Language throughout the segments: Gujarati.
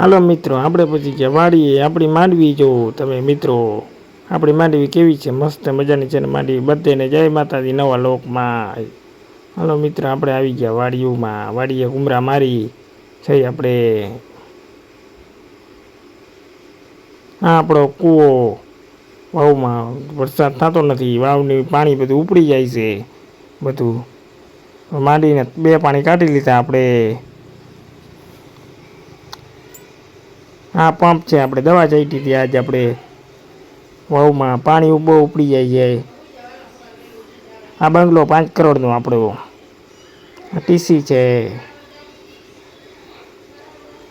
હાલો મિત્રો, આપણે પછી કે વાડીએ આપણી માંડવી જો તમે મિત્રો, આપણી માંડવી કેવી છે? મસ્ત મજાની છે ને માંડવી. બધેને જય માતાજી નવા લોકમાં. હાલો મિત્રો, આપણે આવી ગયા વાડીઓમાં. વાડીએ ઉમરા મારી. છે આપણે. આ આપણો કૂવો. વાવમાં વરસાદ થતો નથી. વાવની પાણી બધું ઉપડી જાય છે બધું. માંડીને બે પાણી કાઢી લીધા આપણે. આ પંપ છે આપણે, દવા ચાટી હતી આજે આપણે. વાવમાં પાણી બહુ ઉપડી જાય છે. આ બંગલો પાંચ કરોડનો આપણો. આ ટીસી છે.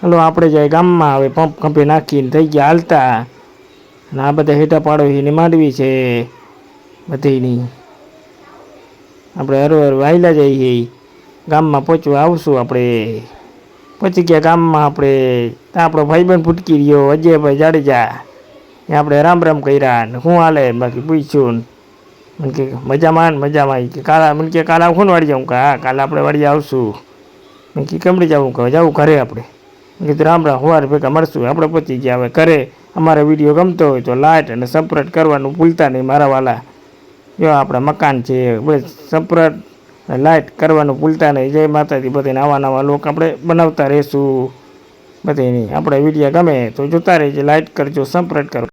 હલો, આપણે જાય ગામમાં હવે પંપ કંપે નાખીને થઈ ગયા હાલતા. અને આ બધા હેઠા પાડોશીની માંડવી છે. બધીની. આપણે હરવાર વાયલા જઈએ. ગામમાં પહોંચવા આવશું આપણે. પહોંચી ગયા ગામમાં આપણે આપણો ભાઈબંધ ફૂટકી રહ્યો, અજયભાઈ જાડેજા. એ આપણે રામ રામ કર્યા ને શું હાલે બાકી પૂછ્યું મને કે મજામાં ને મજામાં. કે કાલા, મને કે કાલા આવું? વાળી જાઉં કે હા, કાલે આપણે વાળી આવશું. મેં કે કમડી જવું કે જવું ઘરે આપણે. મેં કીધું, રામ રામ હોવાર ભેગા મળશું. આપણે પહોંચી ગયા હવે ઘરે, અમારો વીડિયો ગમતો હોય તો લાઇટ અને સપરેટ કરવાનું ભૂલતા નહીં મારા વાલા. જો આપણા મકાન છે બસ સપરેટ લાઈટ કરવાનું ભૂલતા નહીં. જય માતાજી. બધાને નવા નવા લોકો આપણે બનાવતા રહીશું. બધાની આપણે વીડિયો ગમે તો જોતા રહેજો. લાઇક કરજો, સંપર્ક કરો.